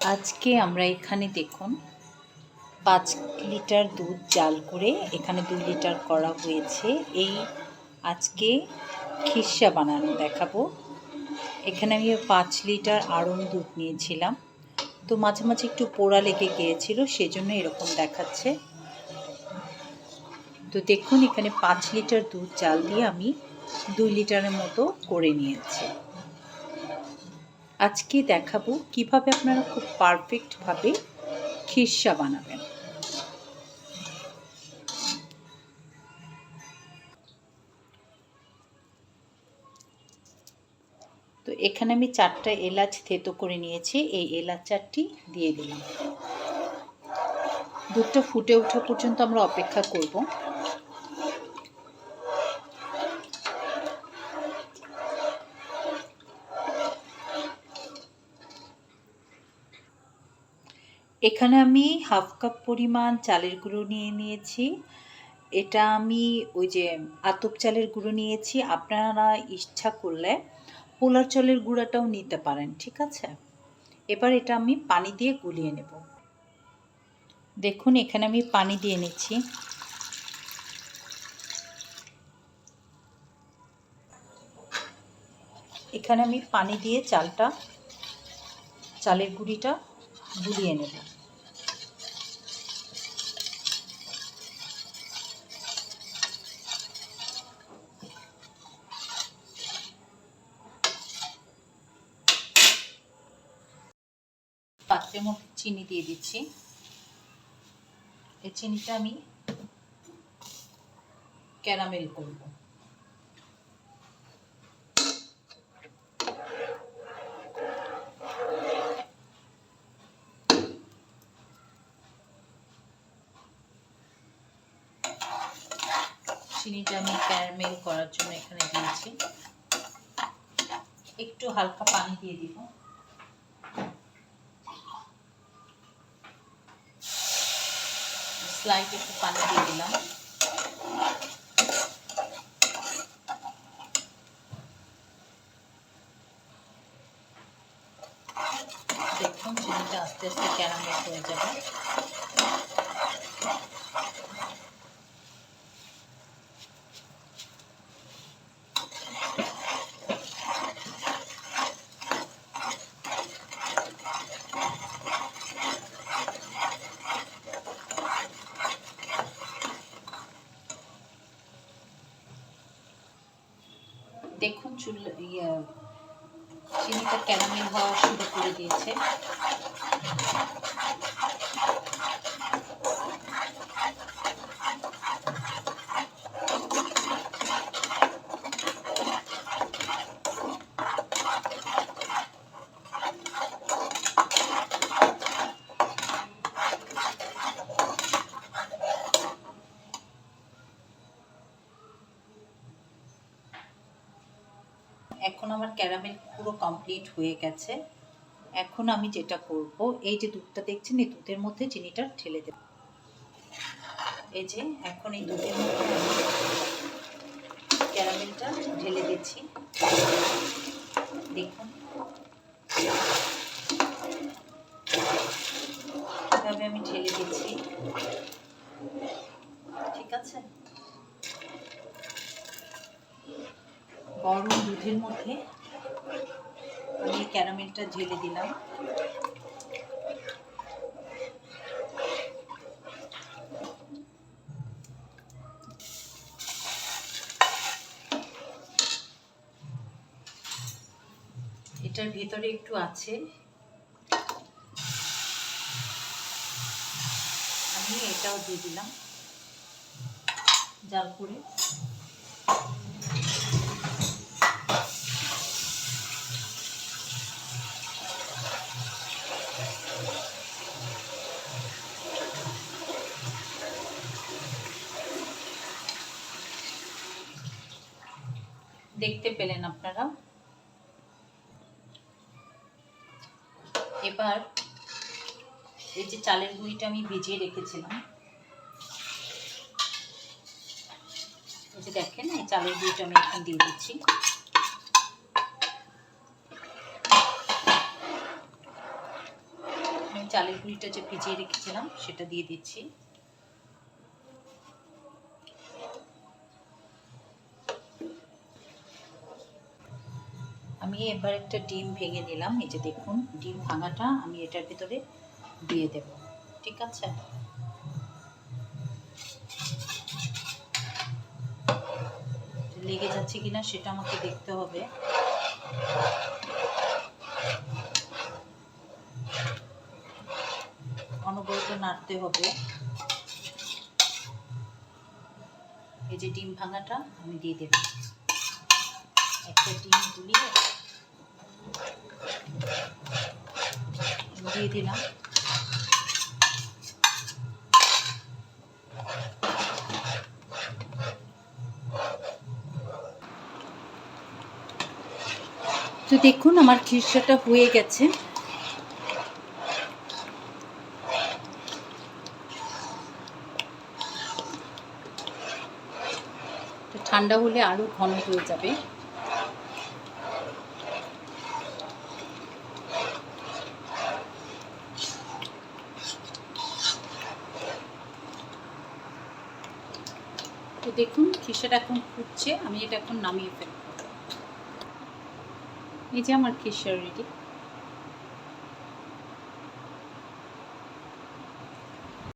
আজকে আমরা এখানে দেখুন, পাঁচ লিটার দুধ জাল করে এখানে দুই লিটার করা হয়েছে। এই আজকে খিসা বানানো দেখাবো। এখানে আমি পাঁচ লিটার আড়ং দুধ নিয়েছিলাম। তো মাঝে মাঝে একটু পোড়া লেগে গিয়েছিল, সেজন্য এরকম দেখাচ্ছে। তো দেখুন, এখানে পাঁচ লিটার দুধ জাল দিয়ে আমি দুই লিটারের মতো করে নিয়েছি। আজকে দেখাবো কীভাবে আপনারা খুব পারফেক্টভাবে খিরসা বানাবেন। তো এখানে আমি চারটা এলাচ থেতো করে নিয়েছি, এই এলাচ চারটি দিয়ে দিলাম। দুধটা ফুটে ওঠা পর্যন্ত আমরা অপেক্ষা করব। এখানে আমি হাফ কাপ পরিমাণ চালের গুঁড়ো নিয়ে নিয়েছি। এটা আমি ওই যে আতপ চালের গুঁড়ো নিয়েছি। আপনারা ইচ্ছা করলে পোলার চালের গুঁড়াটাও নিতে পারেন, ঠিক আছে? এবার এটা আমি পানি দিয়ে গুলিয়ে নেব। দেখুন, এখানে আমি পানি দিয়ে নিচ্ছি। এখানে আমি পানি দিয়ে চালটা, চালের গুঁড়িটা গুলিয়ে নেব। পাত্রের মধ্যে চিনি দিয়ে দিচ্ছি। এই চিনিটা আমি ক্যারামেল করব। চিনিটা আমি ক্যারামেল করার জন্য এখানে দিয়েছি। একটু হালকা পানি দিয়ে দিব। স্লাইড একটু পানি দিয়ে দিলাম। দেখুন চিনিটা আস্তে আস্তে ক্যারামেল হয়ে যাবে দেখুন চুল ইয়া চিনিটা ক্যারামেল হওয়া শুরু করে দিয়েছে। এখন আমার ক্যারামেল পুরো কমপ্লিট হয়ে গেছে। এখন আমি যেটা করব, এই যে দুধটা দেখছেন, এই দুধের মধ্যে চিনিটা ঢেলে দেব। এই যে, এখন এই দুধের মধ্যে ক্যারামেলটা ঢেলে দিচ্ছি। দেখুন। আমি ঢেলে দিচ্ছি ঠিক আছে গরম দুধের মধ্যে আমি ক্যারামেলটা ঢেলে দিলাম। এটার ভেতরে একটু আছে। আমি এটাও দিয়ে দিলাম। জাল করে। দেখতে পেলেন আপনারা। এবার এই যে চালের গুঁড়িটা আমি ভিজিয়ে রেখেছিলাম। এই যে দেখেন, এই চালের গুঁড়িটা আমি এখন দিয়ে দিচ্ছি। চালের গুঁড়িটা যে ভিজিয়ে রেখেছিলাম, সেটা দিয়ে দিচ্ছি। আমি এবার একটা ডিম ভেঙে নিলাম। এই যে দেখুন, ডিম ভাঙাটা আমি এটার ভিতরে দিয়ে দেব। ঠিক আছে? লেগে যাচ্ছে কিনা সেটা আমাকে দেখতে হবে। অনবরত নাড়তে হবে। এই যে ডিম ভাঙাটা আমি দিয়ে দেব। একটা ডিম গুলিয়ে দিয়ে দিলাম। তো দেখুন আমার খিরসাটা হয়ে গেছে। ঠান্ডা হলে আরও ঘন হয়ে যাবে। তো দেখুন খিসাটা এখন ফুটছে, আমি এটা এখন নামিয়ে ফেলব। এই যে আমার খিসা রেডি।